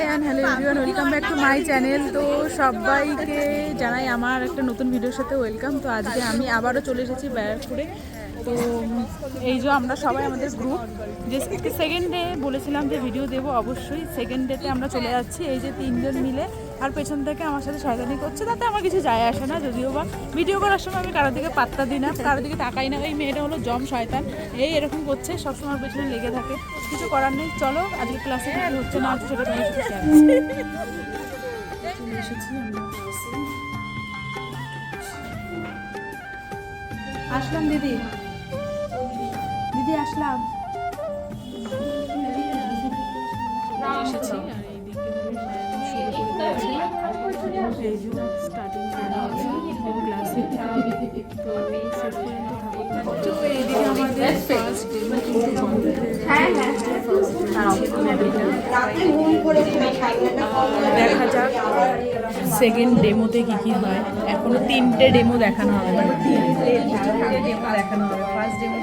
Hi and hello everyone welcome back to my channel তো সবাইকে জানাই আমার একটা নতুন ভিডিওর সাথে ওয়েলকাম তো আজকে আমি আবারও চলে এসেছি ব্যারাকপুরে। তো এই যে আমরা সবাই আমাদের গ্রুপ যে সেকেন্ড ডে বলেছিলাম যে ভিডিও দেবো অবশ্যই। সেকেন্ড ডেতে আমরা চলে যাচ্ছি, এই যে তিনজন মিলে। আর পেছন থেকে আমার সাথে শয়তানি করছে, তাতে আমার কিছু যায় আসে না, যদিও বা ভিডিও করার সময় আমি কারোর দিকে পাত্তা দিই না, কারোর দিকে তাকাই না। এই মেয়েটা হলো জম শয়তান। এই এরকম করছে, সবসময় পেছনে লেগে থাকে। কিছু করার নেই, চলো আজকে ক্লাসে কিছু হচ্ছে না হচ্ছে সেটা তোমার সাথে আসলাম দিদি। দিদি আসলাম। হয়ে দেখা যাক সেকেন্ড ডেমোতে কি কি হয়। এখনও তিনটে ডেমো দেখানো হবে। মানে তিনটে তিনটে ডেমো দেখানো হবে। ফার্স্ট ডেমো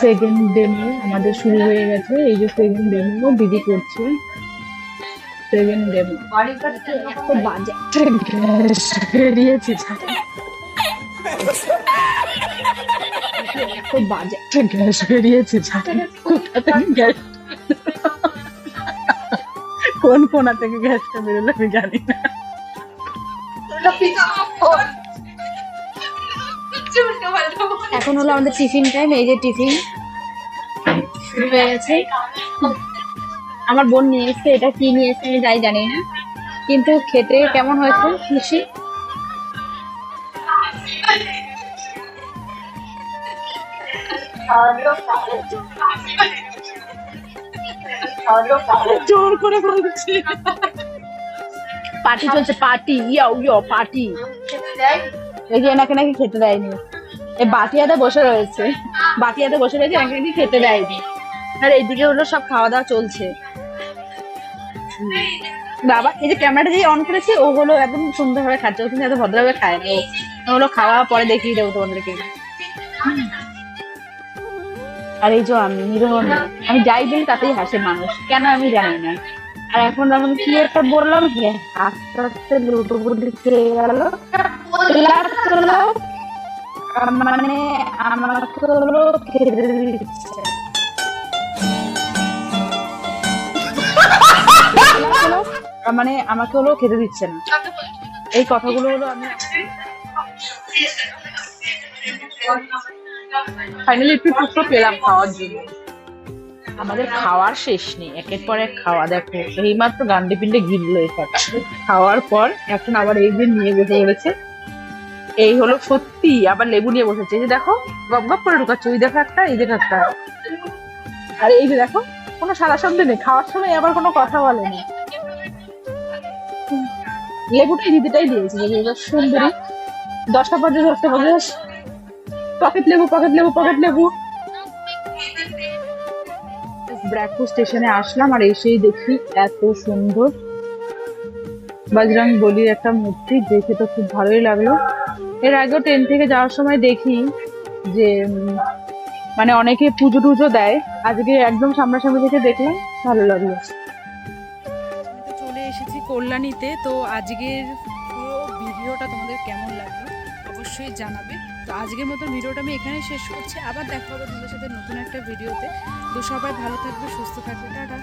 সেকেন্ড ডেমো আমাদের শুরু হয়ে গেছে। এই যে সেকেন্ড ডেমো দিদি করছে। সেকেন্ড ডেমো বাজে। গ্যাস বেরিয়েছে? কোথা থেকে গ্যাস কোন কোনা থেকে গ্যাসটা বেরোলো আমি জানি না। এখন হলো আমাদের টিফিন টাইম এই যে টিফিন শুরু হয়ে গেছে। আমার বোন নিয়ে এসছে এটা কি নিয়ে এসছে আমি যাই জানি না। কিন্তু খেতে কেমন হয়েছে খুশি? জোর করে বলছি। পার্টি চলছে পার্টি ইয়া ইয়া পার্টি। এই যে এনাকে নাকি খেতে দেয়নি। এই বাটিয়াতে বসে রয়েছে। বাটিয়াতে বসে রয়েছে নাকি খেতে দেয়নি। আর এইদিকে হলো সব খাওয়া দাওয়া চলছে বাবা, এই যে ক্যামেরাটা যে অন করেছে, ও হলো একদম সুন্দরভাবে খাচ্ছে। ও কিন্তু এত ভদ্রভাবে খায় না। ও হলো খাওয়া পরে দেখিয়ে দেবো তোমাদেরকে। আর এই যে আমি নিরহ আমি যাই বলি তাতেই হাসে মানুষ। কেন আমি জানি না। আর এখন আমি কি একটা বললাম আস্তে আস্তে লুটো বুদ্ধি খেয়ে গেল মানে আমাকে হলো খেতে দিচ্ছে মানে আমাকে হলো খেতে দিচ্ছে না। এই কথাগুলো হলো আমি ফাইনালি একটু টুকরো পেলাম খাওয়ার জন্য। আমাদের খাওয়ার শেষ নেই। একের পর এক খাওয়া দেখো। এইমাত্র গান্ডি পিন্ডে গিললো এই খাওয়ার পর এখন আবার এই দিন নিয়ে বসে পড়েছে এই হলো সত্যি, আবার লেবু নিয়ে বসেছে। এই যে দেখো, গপ গপ করে ঢুকাচ্ছে। ওই দেখো একটা, এই দেখো একটা। আর এই যে দেখো, কোনো সারা শব্দ নেই। খাওয়ার সময় আবার কোনো কথা বলেনি লেবুটাই দিদিটাই দিয়েছে সুন্দরী। দশটা পঞ্চাশ দশটা পঞ্চাশ পকেট লেবু পকেট লেবু পকেট লেবু। ব্র্যাকপুর স্টেশনে আসলাম আর এসেই দেখি এত সুন্দর। বজরং বলির একটা মূর্তি, দেখে তো খুব ভালোই লাগল। এর আগেও ট্রেন থেকে যাওয়ার সময় দেখি যে মানে অনেকে পুজো টুজো দেয়। আজকে একদম সামনাসামনি থেকে দেখলাম, ভালো লাগল। চলে এসেছি কল্যাণীতে, তো আজকের পুরো ভিডিওটা তোমাদের কেমন লাগল অবশ্যই জানাবে। তো আজকের মতো ভিডিওটা আমি এখানে শেষ করছি। আবার দেখা হবে তোমাদের সাথে নতুন একটা ভিডিওতে। তো সবাই ভালো থাকবে, সুস্থ থাকবে, টাটা।